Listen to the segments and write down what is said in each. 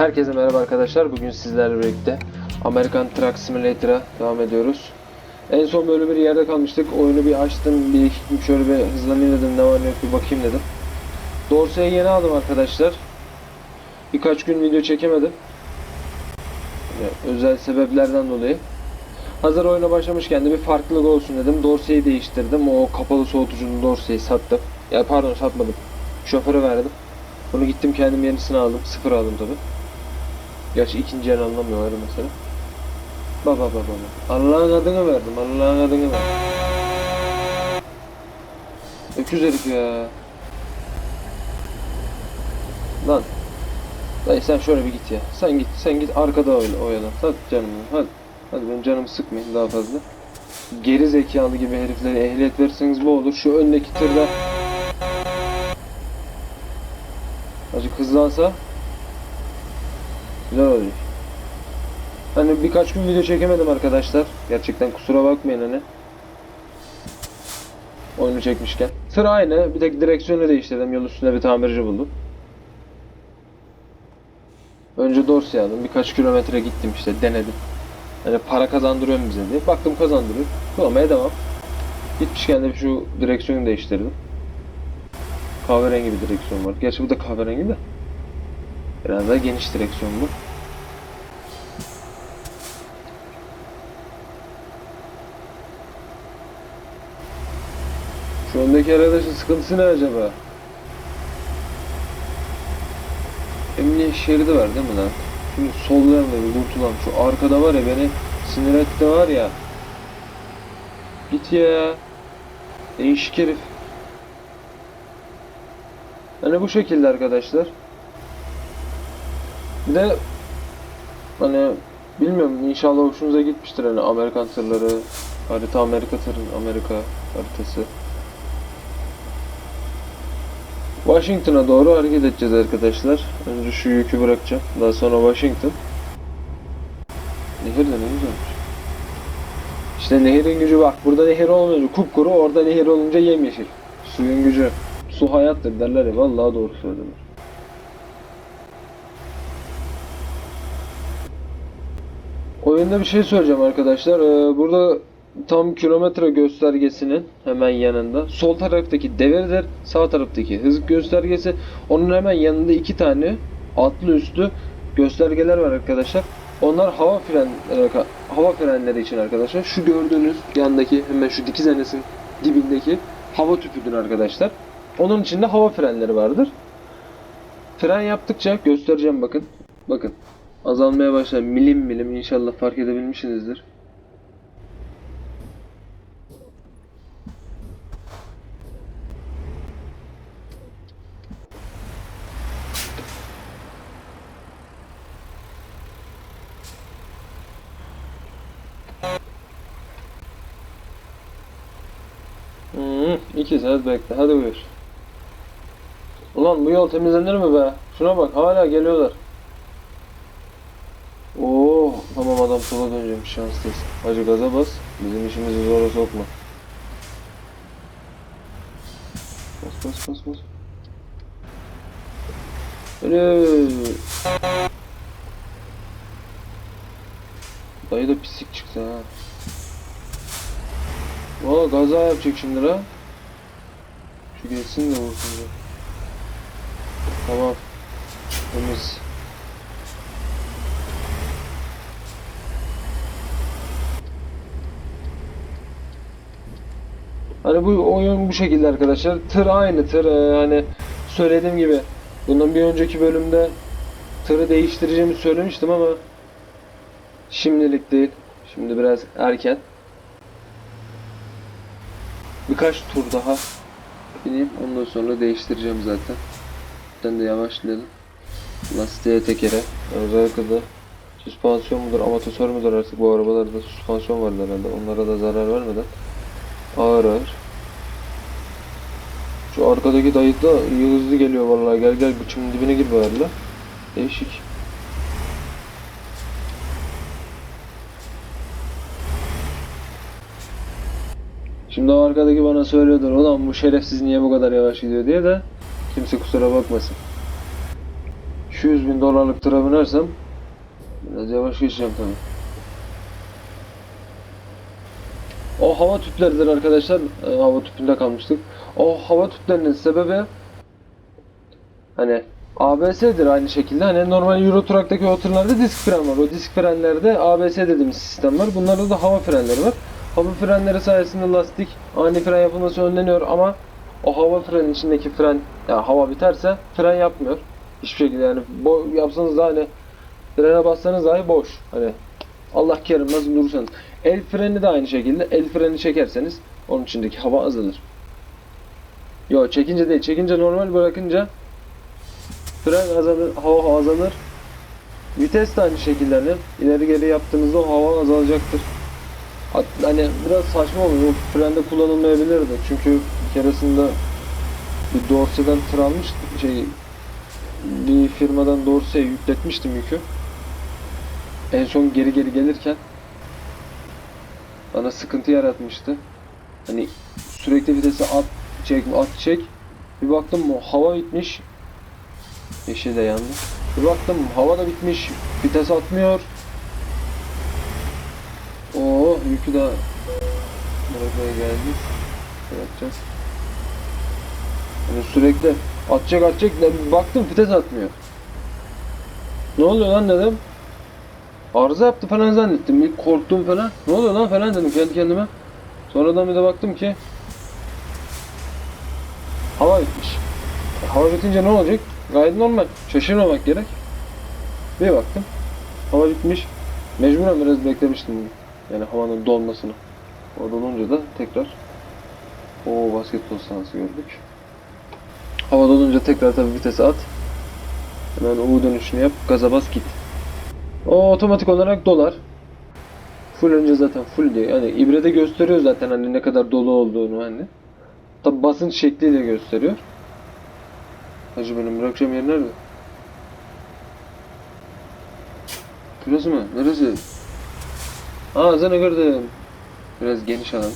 Herkese merhaba arkadaşlar. Bugün sizlerle birlikte American Truck Simulator'a devam ediyoruz. En son böyle bir yerde kalmıştık. Oyunu bir açtım, bir şöyle bir hızlanayım dedim, ne var ne yok bir bakayım dedim. Dorsey'i yeni aldım arkadaşlar. Birkaç gün video çekemedim. Yani özel sebeplerden dolayı. Hazır oyuna başlamışken de bir farklılık olsun dedim. Dorsey'i değiştirdim. O kapalı soğutucunun Dorsey'i sattım. Ya pardon satmadım. Şoföre verdim. Bunu gittim kendim yenisini aldım. Sıfır aldım tabi. Gerçi ikinci el anlamıyor ayrı mesele. Baba baba baba. Allah'ın adını verdim. Allah'ın adını verdim. Öküz herif ya. Lan. Dayı sen şöyle bir git ya. Sen git. Sen git arkada oyna, oyna. Hadi canım. Hadi. Hadi benim canımı sıkmayın daha fazla. Geri zekalı gibi heriflere ehliyet verirseniz bu olur. Şu öndeki tırda Azıcık hızlansa güzel olacak. Hani birkaç gün video çekemedim arkadaşlar. Gerçekten kusura bakmayın hani. Oyunu çekmişken. Tır aynı. Bir tek direksiyonu değiştirdim. Yol üstünde bir tamirci buldum. Önce Dorsey aldım. Birkaç kilometre gittim işte denedim. Hani para kazandırıyor bize diye. Baktım kazandırıyor. Kullanmaya devam. Gitmişken de şu direksiyonu değiştirdim. Kahverengi bir direksiyon var. Gerçi bu da kahverengi de. Biraz daha geniş direksiyon bu. Şu öndeki arkadaşın sıkıntısı ne acaba? Emniyet şeridi var değil mi lan? Şimdi soldan da bir kurtulam. Şu arkada var ya beni sinir etti var ya. Git ya. Değişik herif. Hani bu şekilde arkadaşlar. Bir de hani bilmiyorum inşallah hoşunuza gitmiştir hani Amerikan tırları, harita Amerika tırın Amerika haritası. Washington'a doğru hareket edeceğiz arkadaşlar. Önce şu yükü bırakacağım. Daha sonra Washington. Nehir de ne güzelmiş. İşte nehirin gücü bak. Burada nehir olmayınca kupkuru, orada nehir olunca yemyeşil. Suyun gücü. Su hayattır derler ya. Vallahi doğru söyledin. Oyunda bir şey söyleyeceğim arkadaşlar. Ee, burada tam kilometre göstergesinin hemen yanında sol taraftaki devredir, sağ taraftaki hız göstergesi. Onun hemen yanında iki tane altlı üstlü göstergeler var arkadaşlar. Onlar hava fren e, hava frenleri için arkadaşlar. Şu gördüğünüz yandaki hemen şu dikiz enesinin dibindeki hava tüpüdür arkadaşlar. Onun içinde hava frenleri vardır. Fren yaptıkça göstereceğim bakın. Bakın. Azalmaya başlar. Milim milim inşallah fark edebilmişsinizdir. Hmm, iki saat bekle. Hadi buyur. Ulan bu yol temizlenir mi be? Şuna bak hala geliyorlar. Oo tamam adam sola döneceğim şanslıyız. Hacı gaza bas. Bizim işimizi zora sokma. Bas bas bas bas. Öyle. Dayı da pislik çıktı ha. Valla gaza yapacak şimdi la. Şu geçsin de vursun. Tamam. Temiz. Hani bu oyun bu şekilde arkadaşlar. Tır aynı tır. Ee, hani söylediğim gibi bundan bir önceki bölümde tırı değiştireceğimi söylemiştim ama şimdilik değil. Şimdi biraz erken. Birkaç tur daha bineyim. Ondan sonra değiştireceğim zaten. Ben de yavaşlayalım. Lastiğe tekere. Özellikle de süspansiyon mudur, amatör müdür artık bu arabalarda süspansiyon var herhalde. Onlara da zarar vermeden ağır ağır. Şu arkadaki dayı da iyi hızlı geliyor vallahi. Gel gel bıçımın dibine gir bari la. Değişik. Şimdi o arkadaki bana söylüyordur ulan bu şerefsiz niye bu kadar yavaş gidiyor diye de kimse kusura bakmasın. 200 bin dolarlık tıra binersem biraz yavaş geçeceğim tabii. O hava tüpleridir arkadaşlar. Ee, hava tüpünde kalmıştık. O hava tüplerinin sebebi hani ABS'dir aynı şekilde. Hani normal Euro Truck'taki o tırlarda disk fren var. O disk frenlerde ABS dediğimiz sistem var. Bunlarda da hava frenleri var. Hava frenleri sayesinde lastik ani fren yapılması önleniyor ama o hava frenin içindeki fren yani hava biterse fren yapmıyor. Hiçbir şekilde yani bo yapsanız da hani frene bassanız dahi boş. Hani Allah kerim durursanız. El freni de aynı şekilde. El freni çekerseniz onun içindeki hava azalır. Yo çekince değil. Çekince normal bırakınca fren azalır, hava azalır. Vites de aynı şekilde hani ileri geri yaptığınızda hava azalacaktır. Hani biraz saçma oluyor. O frende kullanılmayabilirdi. Çünkü bir keresinde bir Dorsey'den tır almış şey bir firmadan Dorsey'e yükletmiştim yükü. En son geri geri gelirken bana sıkıntı yaratmıştı. Hani sürekli vitesi at çek at çek. Bir baktım o hava bitmiş. Yeşil de yandı. Bir baktım hava da bitmiş. Vites atmıyor. Oo yükü de bırakmaya geldik. Bırakacağız. Hani sürekli atacak atacak baktım vites atmıyor. Ne oluyor lan dedim. Arıza yaptı falan zannettim. İlk korktum falan. Ne oluyor lan falan dedim kendi kendime. Sonradan bir de baktım ki hava bitmiş. Hava bitince ne olacak? Gayet normal. Şaşırmamak gerek. Bir baktım. Hava bitmiş. Mecburen biraz beklemiştim. Yani havanın dolmasını. O dolunca da tekrar o basketbol sahası gördük. Hava dolunca tekrar tabii vitese at. Hemen U dönüşünü yap. Gaza bas git. O otomatik olarak dolar. Full önce zaten full diyor. Yani ibrede gösteriyor zaten hani ne kadar dolu olduğunu hani. Tabi basınç şekliyle gösteriyor. Hacı benim bırakacağım yer nerede? Burası mı? Neresi? Aa seni gördüm. Biraz geniş alan.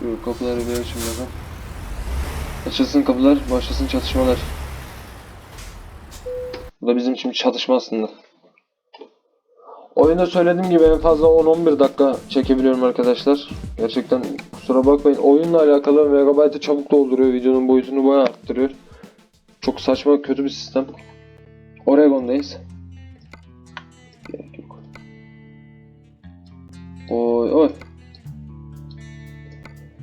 Şu kapıları bir açayım bakalım. Açılsın kapılar, başlasın çatışmalar. Bu da bizim için bir çatışma aslında. Oyunda söylediğim gibi en fazla 10-11 dakika çekebiliyorum arkadaşlar. Gerçekten kusura bakmayın. Oyunla alakalı megabaytı çabuk dolduruyor. Videonun boyutunu bayağı arttırıyor. Çok saçma kötü bir sistem. Oregon'dayız. Oy oy.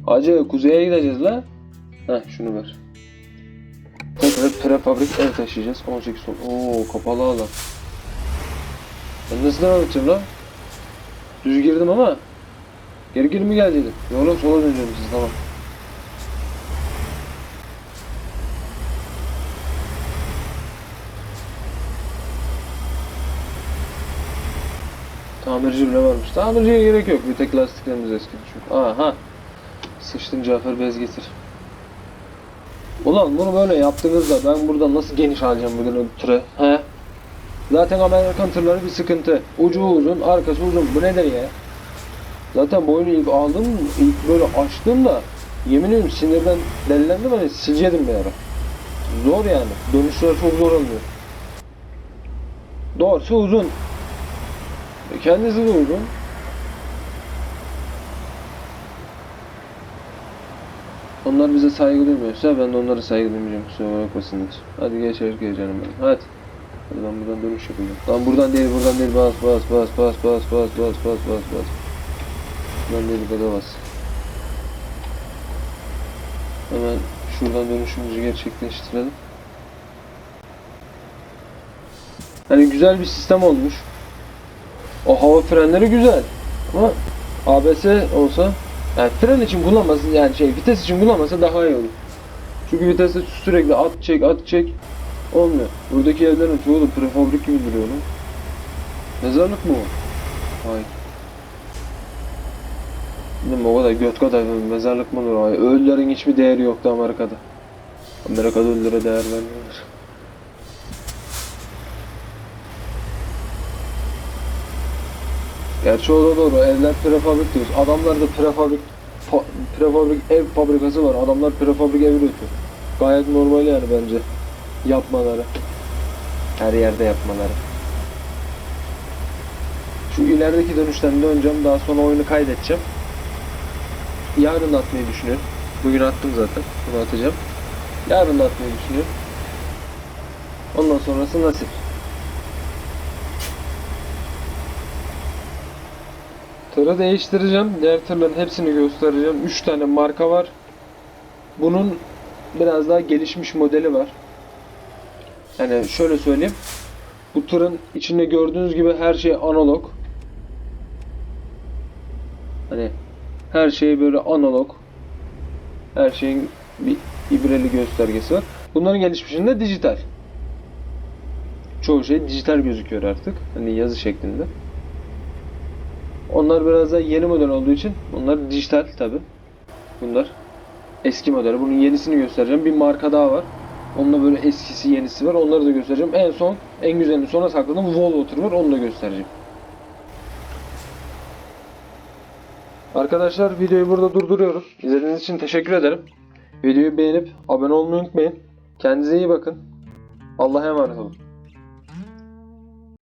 Hacı kuzeye gideceğiz la. Heh şunu ver. Prefabrik ev taşıyacağız. 18 ton. Oo kapalı alan. Ben nasıl devam edeceğim lan? Düz girdim ama geri geri mi geldiydim? Yok lan sola döneceğim siz tamam. Tamirci bile varmış. Tamirciye gerek yok. Bir tek lastiklerimiz eskidi çünkü. Aha. Sıçtın Cafer bez getir. Ulan bunu böyle yaptığınızda ben buradan nasıl geniş alacağım bugün ötürü? He? Zaten Amerikan tırları bir sıkıntı. Ucu uzun, arkası uzun. Bu nedir ya? Zaten boyunu ilk aldım, ilk böyle açtığımda yemin ediyorum sinirden delilendim hani sileceğim bir ara. Zor yani. Dönüşler çok zor oluyor. Doğrusu uzun. Kendisi de uzun. Onlar bize saygı duymuyorsa ben de onlara saygı duymayacağım kusura bakmasınlar. Hadi geç erkeğe canım benim. Hadi. Hadi ben buradan dönüş yapacağım. Lan buradan değil buradan değil bas bas bas bas bas bas bas bas bas bas. Buradan değil burada bas. Hemen şuradan dönüşümüzü gerçekleştirelim. Hani güzel bir sistem olmuş. O hava frenleri güzel. Ama ABS olsa yani fren için kullanması yani şey vites için kullanmasa daha iyi olur. Çünkü viteste sürekli at çek at çek olmuyor. Buradaki evlerin çoğu da prefabrik gibi duruyor lan. Mezarlık mı o? Hayır. Değil mi? O kadar göt kadar mezarlık mı olur? Hayır. Ölülerin hiçbir değeri yoktu Amerika'da. Amerika'da ölülere değer vermiyorlar. Gerçi o da doğru. Evler prefabrik diyoruz. Adamlar da prefabrik fa- prefabrik ev fabrikası var. Adamlar prefabrik ev üretiyor. Gayet normal yani bence. yapmaları. Her yerde yapmaları. Şu ilerideki dönüşten döneceğim. Daha sonra oyunu kaydedeceğim. Yarın atmayı düşünüyorum. Bugün attım zaten. Bunu atacağım. Yarın atmayı düşünüyorum. Ondan sonrası nasip. Tırı değiştireceğim. Diğer tırların hepsini göstereceğim. 3 tane marka var. Bunun biraz daha gelişmiş modeli var. Yani şöyle söyleyeyim. Bu tırın içinde gördüğünüz gibi her şey analog. Hani her şey böyle analog. Her şeyin bir ibreli göstergesi var. Bunların gelişmişinde dijital. Çoğu şey dijital gözüküyor artık. Hani yazı şeklinde. Onlar biraz daha yeni model olduğu için bunlar dijital tabi. Bunlar eski model. Bunun yenisini göstereceğim. Bir marka daha var. Onunla böyle eskisi yenisi var. Onları da göstereceğim. En son en güzelini sona sakladım. Tır var. Onu da göstereceğim. Arkadaşlar videoyu burada durduruyoruz. İzlediğiniz için teşekkür ederim. Videoyu beğenip abone olmayı unutmayın. Kendinize iyi bakın. Allah'a emanet olun.